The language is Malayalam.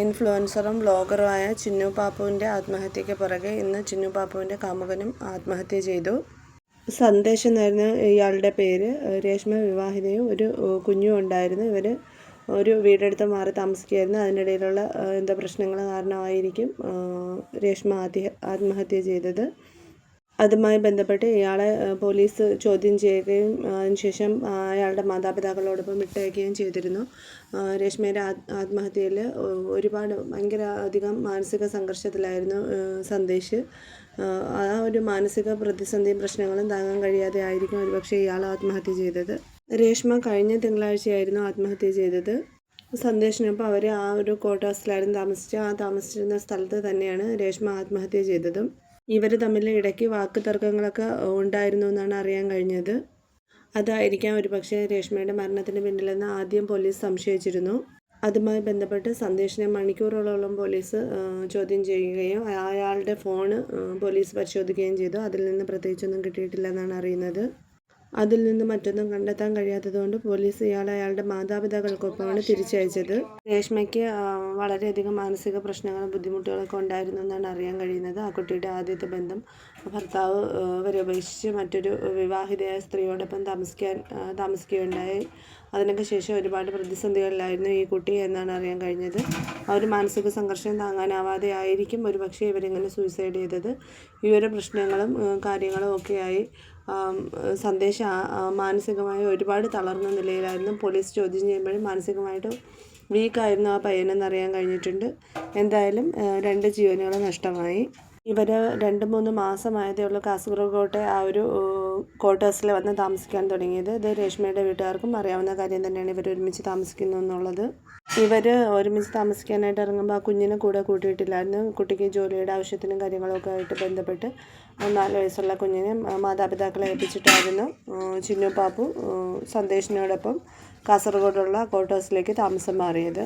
ഇൻഫ്ലുവൻസറും ബ്ലോഗറുമായ ചിന്നു പാപ്പുവിന്റെ ആത്മഹത്യയ്ക്ക് പുറകെ ഇന്ന് ചിന്നു പാപ്പുവിന്റെ കാമുകനും ആത്മഹത്യ ചെയ്തു. സന്ദേശം എന്നായിരുന്നു ഇയാളുടെ പേര് രേഷ്മ വിവാഹിതയും ഒരു കുഞ്ഞും ഉണ്ടായിരുന്നു. ഇവർ ഒരു വീടെടുത്ത് മാറി താമസിക്കുകയായിരുന്നു. അതിനിടയിലുള്ള എന്താ പ്രശ്നങ്ങൾ കാരണമായിരിക്കും രേഷ്മ ആത്മഹത്യ ചെയ്തത്. അതുമായി ബന്ധപ്പെട്ട് ഇയാളെ പോലീസ് ചോദ്യം ചെയ്യുകയും അതിനുശേഷം അയാളുടെ മാതാപിതാക്കളോടൊപ്പം വിട്ടയക്കുകയും ചെയ്തിരുന്നു. രേഷ്മയുടെ ആത്മഹത്യയിൽ ഒരുപാട് ഭയങ്കര അധികം മാനസിക സംഘർഷത്തിലായിരുന്നു സന്ദേശ്. ആ ഒരു മാനസിക പ്രതിസന്ധിയും പ്രശ്നങ്ങളും താങ്ങാൻ കഴിയാതെ ആയിരിക്കും ഒരുപക്ഷെ ഇയാൾ ആത്മഹത്യ ചെയ്തത്. രേഷ്മ കഴിഞ്ഞ തിങ്കളാഴ്ചയായിരുന്നു ആത്മഹത്യ ചെയ്തത്. സന്ദേശിനൊപ്പം അവർ ആ ഒരു ക്വാർട്ടേഴ്സിലായിരുന്നു താമസിച്ച് ആ താമസിച്ചിരുന്ന സ്ഥലത്ത് തന്നെയാണ് രേഷ്മ ആത്മഹത്യ ചെയ്തതും. ഇവർ തമ്മിൽ ഇടയ്ക്ക് വാക്ക് തർക്കങ്ങളൊക്കെ ഉണ്ടായിരുന്നു എന്നാണ് അറിയാൻ കഴിഞ്ഞത്. അതായിരിക്കാം ഒരു പക്ഷേ രേഷ്മയുടെ മരണത്തിന് പിന്നിലെന്ന് ആദ്യം പോലീസ് സംശയിച്ചിരുന്നു. അതുമായി ബന്ധപ്പെട്ട് സന്ദേശിനെ മണിക്കൂറുകളോളം പോലീസ് ചോദ്യം ചെയ്യുകയും അയാളുടെ ഫോണ് പോലീസ് പരിശോധിക്കുകയും ചെയ്തു. അതിൽ നിന്ന് പ്രത്യേകിച്ചൊന്നും കിട്ടിയിട്ടില്ല എന്നാണ് അറിയുന്നത്. അതിൽ നിന്ന് മറ്റൊന്നും കണ്ടെത്താൻ കഴിയാത്തതുകൊണ്ട് പോലീസ് ഇയാളെ അയാളുടെ മാതാപിതാക്കൾക്കൊപ്പമാണ് തിരിച്ചയച്ചത്. രേഷ്മയ്ക്ക് വളരെയധികം മാനസിക പ്രശ്നങ്ങളും ബുദ്ധിമുട്ടുകളൊക്കെ ഉണ്ടായിരുന്നു എന്നാണ് അറിയാൻ കഴിയുന്നത്. ആ കുട്ടിയുടെ ആദ്യത്തെ ബന്ധം ഭർത്താവ് വരെ ഉപേക്ഷിച്ച് മറ്റൊരു വിവാഹിതയായ സ്ത്രീയോടൊപ്പം താമസിക്കാൻ താമസിക്കുകയുണ്ടായി. അതിനൊക്കെ ശേഷം ഒരുപാട് പ്രതിസന്ധികളിലായിരുന്നു ഈ കുട്ടി എന്നാണ് അറിയാൻ കഴിഞ്ഞത്. ഒരു മാനസിക സംഘർഷം താങ്ങാനാവാതെ ആയിരിക്കും ഒരുപക്ഷെ ഇവരിങ്ങനെ സൂയിസൈഡ് ചെയ്തത്. ഈ ഒരു പ്രശ്നങ്ങളും കാര്യങ്ങളും ഒക്കെയായി സന്ദേശം മാനസികമായി ഒരുപാട് തളർന്ന നിലയിലായിരുന്നു. പോലീസ് ചോദ്യം ചെയ്യുമ്പോഴും മാനസികമായിട്ട് വീക്കായിരുന്നു ആ പയ്യനെന്നറിയാൻ കഴിഞ്ഞിട്ടുണ്ട്. എന്തായാലും രണ്ട് ജീവനുകൾ നഷ്ടമായി. ഇവർ രണ്ട് മൂന്ന് മാസമായതേ ഉള്ളൂ കാസർഗോട്ടെ ആ ഒരു ക്വാർട്ടേഴ്സിൽ വന്ന് താമസിക്കാൻ തുടങ്ങിയത്. ഇത് രേഷ്മയുടെ വീട്ടുകാർക്കും അറിയാവുന്ന കാര്യം തന്നെയാണ് ഇവർ ഒരുമിച്ച് താമസിക്കുന്നു എന്നുള്ളത്. ഇവർ ഒരുമിച്ച് താമസിക്കാനായിട്ട് ഇറങ്ങുമ്പോൾ ആ കുഞ്ഞിനെ കൂടെ കൂട്ടിയിട്ടില്ലായിരുന്നു. കുട്ടിക്ക് ജോലിയുടെ ആവശ്യത്തിനും കാര്യങ്ങളൊക്കെ ആയിട്ട് ബന്ധപ്പെട്ട് നാല് വയസ്സുള്ള കുഞ്ഞിനെ മാതാപിതാക്കളെ ഏൽപ്പിച്ചിട്ടായിരുന്നു. ചിന്നു പാപ്പു സന്ദേശിനോടൊപ്പം കാസർഗോഡുള്ള ക്വാർട്ടേഴ്സിലേക്ക് താമസം മാറിയത്.